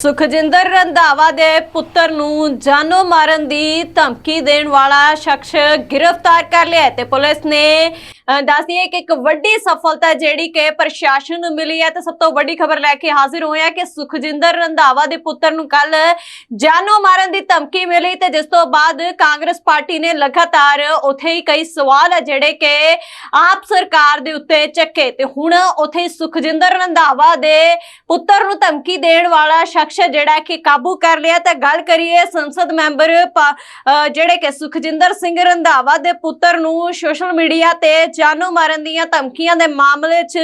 ਸੁਖਜਿੰਦਰ ਰੰਧਾਵਾ ਦੇ ਪੁੱਤਰ ਨੂੰ ਜਾਨੋਂ ਮਾਰਨ ਦੀ ਧਮਕੀ ਦੇਣ ਵਾਲਾ ਸ਼ਖਸ ਗ੍ਰਿਫਤਾਰ ਕਰ ਲਿਆ ਤੇ ਪੁਲਿਸ ਨੇ ਦੱਸਦੀ ਹੈ ਕਿ ਇੱਕ ਵੱਡੀ ਸਫਲਤਾ ਜਿਹੜੀ ਕਿ ਪ੍ਰਸ਼ਾਸਨ ਨੂੰ ਮਿਲੀ ਹੈ ਤੇ ਸਭ ਤੋਂ ਵੱਡੀ ਖਬਰ ਲੈ ਕੇ ਹਾਜ਼ਰ ਹੋਏ ਹਾਂ ਕਿ ਸੁਖਜਿੰਦਰ ਰੰਧਾਵਾ ਦੇ ਪੁੱਤਰ ਨੂੰ ਕੱਲ ਜਾਨੋਂ ਮਾਰਨ ਦੀ ਧਮਕੀ ਮਿਲੀ ਤੇ ਜਿਸ ਤੋਂ ਬਾਅਦ ਕਾਂਗਰਸ ਪਾਰਟੀ ਨੇ ਲਗਾਤਾਰ ਉਥੇ ਹੀ ਕਈ ਸਵਾਲ ਹੈ ਜਿਹੜੇ ਕਿ ਆਪ ਸਰਕਾਰ ਦੇ ਉੱਤੇ ਚੱਕੇ ਤੇ ਹੁਣ ਉਥੇ ਹੀ ਸੁਖਜਿੰਦਰ ਰੰਧਾਵਾ ਦੇ ਪੁੱਤਰ ਨੂੰ ਧਮਕੀ ਦੇਣ ਵਾਲਾ ਸ਼ਖਸ ਜਿਹੜਾ ਕਿ ਕਾਬੂ ਕਰ ਲਿਆ ਤਾਂ ਗੱਲ ਕਰੀਏ ਸੰਸਦ ਮੈਂਬਰ ਜਿਹੜੇ ਕਿ ਸੁਖਜਿੰਦਰ ਸਿੰਘ ਰੰਧਾਵਾ ਦੇ ਪੁੱਤਰ ਨੂੰ ਸੋਸ਼ਲ ਮੀਡੀਆ ਤੇ ਜਾਨੋਂ ਮਾਰਨ ਦੀਆਂ ਧਮਕੀਆਂ ਦੇ ਮਾਮਲੇ 'ਚ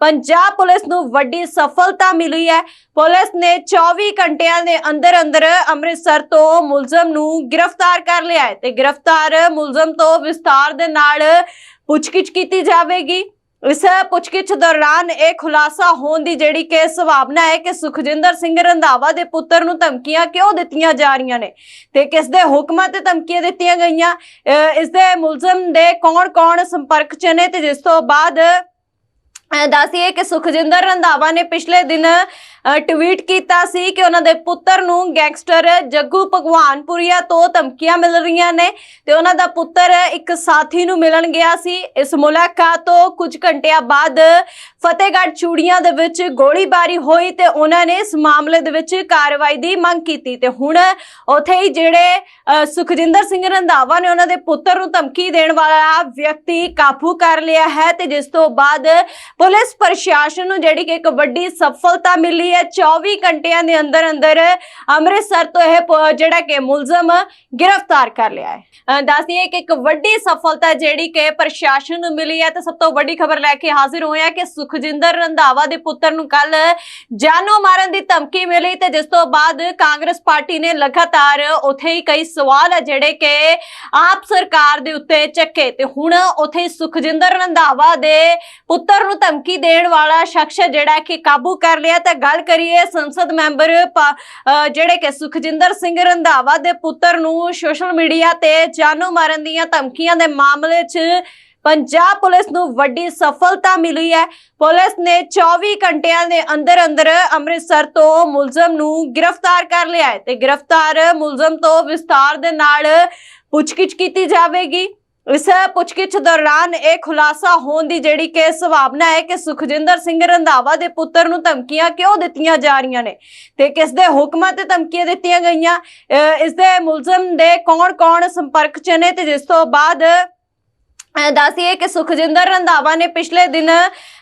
ਪੰਜਾਬ ਪੁਲਿਸ ਨੂੰ ਵੱਡੀ ਸਫਲਤਾ ਮਿਲੀ ਹੈ। ਪੁਲਿਸ ਨੇ 24 ਘੰਟਿਆਂ ਦੇ ਅੰਦਰ ਅੰਦਰ ਅੰਮ੍ਰਿਤਸਰ ਤੋਂ ਮੁਲਜ਼ਮ ਨੂੰ ਗ੍ਰਿਫਤਾਰ ਕਰ ਲਿਆ ਹੈ ਤੇ ਗ੍ਰਿਫਤਾਰ ਮੁਲਜ਼ਮ ਤੋਂ ਵਿਸਤਾਰ ਦੇ ਨਾਲ ਪੁੱਛਗਿੱਛ ਕੀਤੀ ਜਾਵੇਗੀ। ਇਸ ਪੁੱਛਗਿੱਛ ਦੌਰਾਨ ਇਹ ਖੁਲਾਸਾ ਹੋਣ ਦੀ ਜਿਹੜੀ ਕਿ ਸੰਭਾਵਨਾ ਹੈ ਕਿ ਸੁਖਜਿੰਦਰ ਸਿੰਘ ਰੰਧਾਵਾ ਦੇ ਪੁੱਤਰ ਨੂੰ ਧਮਕੀਆਂ ਕਿਉਂ ਦਿੱਤੀਆਂ ਜਾ ਰਹੀਆਂ ਨੇ ਤੇ ਕਿਸ ਦੇ ਹੁਕਮਾਂ ਤੇ ਧਮਕੀਆਂ ਦਿੱਤੀਆਂ ਗਈਆਂ? ਅਹ ਇਸ ਦੇ ਮੁਲਜ਼ਮ ਦੇ ਕੌਣ-ਕੌਣ ਸੰਪਰਕ ਚ ਨੇ ਤੇ ਜਿਸ ਤੋਂ ਬਾਅਦ, ਅਹ ਦੱਸੀਏ ਕਿ ਸੁਖਜਿੰਦਰ ਰੰਧਾਵਾ ਨੇ ਪਿਛਲੇ ਦਿਨ ਟਵੀਟ ਕੀਤਾ ਸੀ ਕਿ ਉਹਨਾਂ ਦੇ ਪੁੱਤਰ ਨੂੰ ਗੈਂਗਸਟਰ ਜੱਗੂ ਭਗਵਾਨਪੁਰੀਆ ਤੋਂ ਧਮਕੀਆਂ ਮਿਲ ਰਹੀਆਂ ਨੇ ਤੇ ਉਹਨਾਂ ਦਾ ਪੁੱਤਰ ਇੱਕ ਸਾਥੀ ਨੂੰ ਮਿਲਣ ਗਿਆ ਸੀ। ਇਸ ਮੁਲਾਕਾਤ ਤੋਂ ਕੁਝ ਘੰਟਿਆਂ ਬਾਅਦ ਫਤਿਹਗੜ੍ਹ ਚੂੜੀਆਂ ਦੇ ਵਿੱਚ ਗੋਲੀਬਾਰੀ ਹੋਈ ਤੇ ਉਹਨਾਂ ਨੇ ਇਸ ਮਾਮਲੇ ਦੇ ਵਿੱਚ ਕਾਰਵਾਈ ਦੀ ਮੰਗ ਕੀਤੀ ਤੇ ਹੁਣ ਉਥੇ ਹੀ ਜਿਹੜੇ ਅਹ, ਸੁਖਜਿੰਦਰ ਸਿੰਘ ਰੰਧਾਵਾ ਨੇ ਉਹਨਾਂ ਦੇ ਪੁੱਤਰ ਨੂੰ ਧਮਕੀ ਦੇਣ ਵਾਲਾ ਵਿਅਕਤੀ ਕਾਬੂ ਕਰ ਲਿਆ ਹੈ ਤੇ ਜਿਸ ਤੋਂ ਬਾਅਦ ਪੁਲਿਸ ਪ੍ਰਸ਼ਾਸਨ ਨੂੰ ਜਿਹੜੀ ਕਿ ਇੱਕ ਵੱਡੀ ਸਫਲਤਾ ਮਿਲੀ ਹੈ 24 ਘੰਟਿਆਂ ਦੇ ਅੰਦਰ ਅੰਦਰ ਅੰਮ੍ਰਿਤਸਰ ਤੋਂ ਇਹ ਜਿਹੜਾ ਕਿ ਮੁਲਜ਼ਮ ਗ੍ਰਿਫਤਾਰ ਕਰ ਲਿਆ ਹੈ। ਦੱਸਦੀਏ ਕਿ ਇੱਕ ਵੱਡੀ ਸਫਲਤਾ ਜਿਹੜੀ ਕਿ ਪ੍ਰਸ਼ਾਸਨ ਨੂੰ ਮਿਲੀ ਹੈ, ਤੇ ਸਭ ਤੋਂ ਵੱਡੀ ਖਬਰ ਲੈ ਕੇ ਹਾਜ਼ਰ ਹੋਏ ਕਿ ਸੁਖਜਿੰਦਰ ਰੰਧਾਵਾ ਦੇ ਪੁੱਤਰ ਨੂੰ ਕੱਲ ਜਾਨੋਂ ਮਾਰਨ ਦੀ ਧਮਕੀ ਮਿਲੀ ਤੇ ਜਿਸ ਤੋਂ ਬਾਅਦ ਕਾਂਗਰਸ ਪਾਰਟੀ ਨੇ ਲਗਾਤਾਰ ਉਥੇ ਹੀ ਕਈ ਸਵਾਲ ਹੈ ਜਿਹੜੇ ਕਿ ਆਪ ਸਰਕਾਰ ਦੇ ਉੱਤੇ ਚੱਕੇ ਤੇ ਹੁਣ ਉਥੇ ਹੀ ਸੁਖਜਿੰਦਰ ਰੰਧਾਵਾ ਦੇ ਪੁੱਤਰ ਨੂੰ ਧਮਕੀ ਦੇਣ ਵਾਲਾ ਸ਼ਖਸ ਜਿਹੜਾ ਕਿ ਕਾਬੂ ਕਰ ਲਿਆ, ਤਾਂ ਗੱਲ ਕਰੀਏ, ਸੰਸਦ ਮੈਂਬਰ ਜਿਹੜੇ ਕਿ ਸੁਖਜਿੰਦਰ ਸਿੰਘ ਰੰਧਾਵਾ ਦੇ ਪੁੱਤਰ ਨੂੰ ਸੋਸ਼ਲ ਮੀਡੀਆ ਤੇ ਜਾਨੋਂ ਮਾਰਨ ਦੀਆਂ ਧਮਕੀਆਂ ਦੇ ਮਾਮਲੇ 'ਚ ਪੰਜਾਬ ਪੁਲਿਸ ਨੂੰ ਵੱਡੀ ਸਫਲਤਾ ਮਿਲੀ ਹੈ। ਪੁਲਿਸ ਨੇ 24 ਘੰਟਿਆਂ ਦੇ ਅੰਦਰ ਅੰਦਰ ਅੰਮ੍ਰਿਤਸਰ ਤੋਂ ਮੁਲਜ਼ਮ ਨੂੰ ਗ੍ਰਿਫਤਾਰ ਕਰ ਲਿਆ ਹੈ ਤੇ ਗ੍ਰਿਫਤਾਰ ਮੁਲਜ਼ਮ ਤੋਂ ਵਿਸਤਾਰ ਦੇ ਨਾਲ ਪੁੱਛਗਿੱਛ ਕੀਤੀ ਜਾਵੇਗੀ। ਇਸ ਪੁੱਛਗਿੱਛ ਦੌਰਾਨ ਇਹ ਖੁਲਾਸਾ ਹੋਣ ਦੀ ਜਿਹੜੀ ਕਿ ਸੰਭਾਵਨਾ ਹੈ ਕਿ ਸੁਖਜਿੰਦਰ ਸਿੰਘ ਰੰਧਾਵਾ ਦੇ ਪੁੱਤਰ ਨੂੰ ਧਮਕੀਆਂ ਕਿਉਂ ਦਿੱਤੀਆਂ ਜਾ ਰਹੀਆਂ ਨੇ ਤੇ ਕਿਸ ਦੇ ਹੁਕਮਾਂ ਤੇ ਧਮਕੀਆਂ ਦਿੱਤੀਆਂ ਗਈਆਂ? ਅਹ ਇਸ ਦੇ ਮੁਲਜ਼ਮ ਦੇ ਕੌਣ-ਕੌਣ ਸੰਪਰਕ ਚ ਨੇ ਤੇ ਜਿਸ ਤੋਂ ਬਾਅਦ, ਅਹ ਕਿ ਸੁਖਜਿੰਦਰ ਰੰਧਾਵਾ ਨੇ ਪਿਛਲੇ ਦਿਨ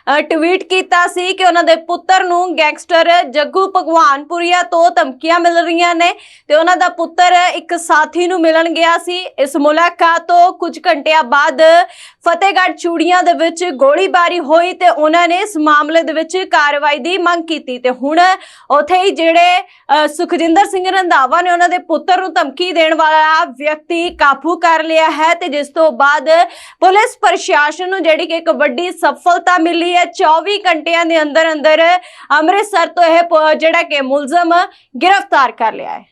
ਟਵੀਟ ਕੀਤਾ ਸੀ ਕਿ ਉਹਨਾਂ ਦੇ ਪੁੱਤਰ ਨੂੰ ਗੈਂਗਸਟਰ ਜੱਗੂ ਭਗਵਾਨਪੁਰੀਆ ਤੋਂ ਧਮਕੀਆਂ ਮਿਲ ਰਹੀਆਂ ਨੇ ਤੇ ਉਹਨਾਂ ਦਾ ਪੁੱਤਰ ਇੱਕ ਸਾਥੀ ਨੂੰ ਮਿਲਣ ਗਿਆ ਸੀ। ਇਸ ਮੁਲਾਕਾਤ ਤੋਂ ਕੁਝ ਘੰਟਿਆਂ ਬਾਅਦ ਫਤਿਹਗੜ੍ਹ ਚੂੜੀਆਂ ਦੇ ਵਿੱਚ ਗੋਲੀਬਾਰੀ ਹੋਈ ਤੇ ਉਹਨਾਂ ਨੇ ਇਸ ਮਾਮਲੇ ਦੇ ਵਿੱਚ ਕਾਰਵਾਈ ਦੀ ਮੰਗ ਕੀਤੀ ਤੇ ਹੁਣ ਉਥੇ ਹੀ ਜਿਹੜੇ ਅਹ, ਸੁਖਜਿੰਦਰ ਸਿੰਘ ਰੰਧਾਵਾ ਨੇ ਉਹਨਾਂ ਦੇ ਪੁੱਤਰ ਨੂੰ ਧਮਕੀ ਦੇਣ ਵਾਲਾ ਵਿਅਕਤੀ ਕਾਬੂ ਕਰ ਲਿਆ ਹੈ ਤੇ ਜਿਸ ਤੋਂ ਬਾਅਦ ਪੁਲਿਸ ਪ੍ਰਸ਼ਾਸਨ ਨੂੰ ਜਿਹੜੀ ਕਿ ਇੱਕ ਵੱਡੀ ਸਫਲਤਾ ਮਿਲੀ ਹੈ। 24 ਘੰਟਿਆਂ ਦੇ ਅੰਦਰ ਅੰਦਰ ਅੰਮ੍ਰਿਤਸਰ ਤੋਂ ਇਹ ਜਿਹੜਾ ਕਿ ਮੁਲਜ਼ਮ ਗ੍ਰਿਫਤਾਰ ਕਰ ਲਿਆ ਹੈ।